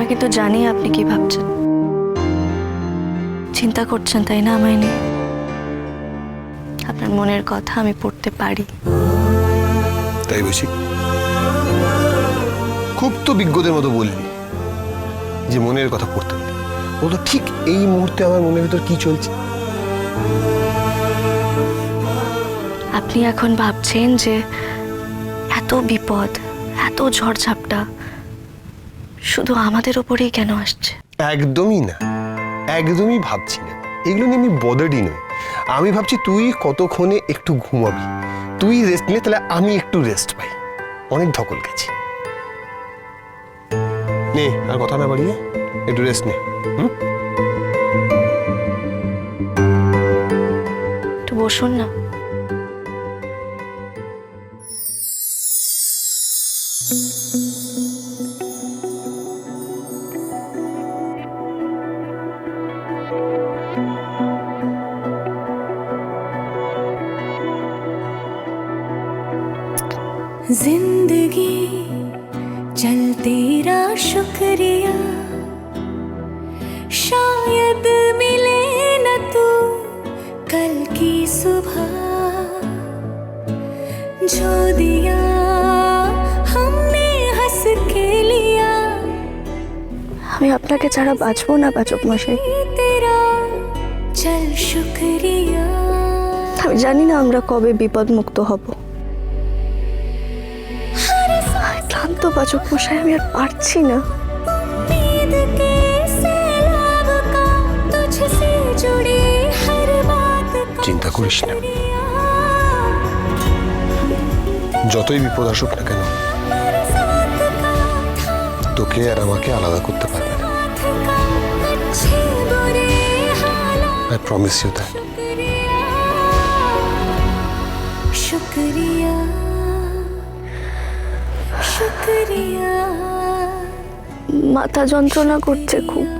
আমি কিন্তু জানি আপনি কি ভাবছেন। চিন্তা করছেন তাই না আমায় নিয়ে? আপনার মনের কথা আমি পড়তে পারি। তাই বুঝি খুব তো বিজ্ঞদের মতো বললি যে মনের কথা পড়তে পারি। বলতো ঠিক এই মুহূর্তে আমার মনের ভিতর কি চলছে? আপনি এখন ভাবছেন যে এত বিপদ এত ঝড়ঝাপটা শুধু আমাদের ওপরেই কেন আসছে? একদমই না। একদমই ভাবছি না। এগুলো নিয়ে আমি বদারই নই। আমি ভাবছি তুই কতক্ষণে একটু ঘুমাবি? তুই রেস্ট নিলে তাহলে আমি একটু রেস্ট পাই। অনেক ধকল গেছি। নে আর কথা না বাড়িয়ে একটু রেস্ট নে। হুম? একটু বসুন না। जिंदगी चल तेरा शुक्रिया शायद मिले न तू कल की सुबह जो दिया हमने हंस के लिया আমি আপনাকে ছাড়া বাঁচবো না বাচক মশাই ये तेरा चल शुक्रिया আমি জানি না আমরা কবে বিপদ মুক্ত হব ক্লান্ত বাচক মশাই আমি আর পারছি না। চিন্তা করিস না। যতই বিপদ আসুক না কেন তোকে আর আমাকে আলাদা করতে পারবে না। প্রমিস ইউ দ্যাট শুক্রিয়া মাথা যন্ত্রণা করছে খুব।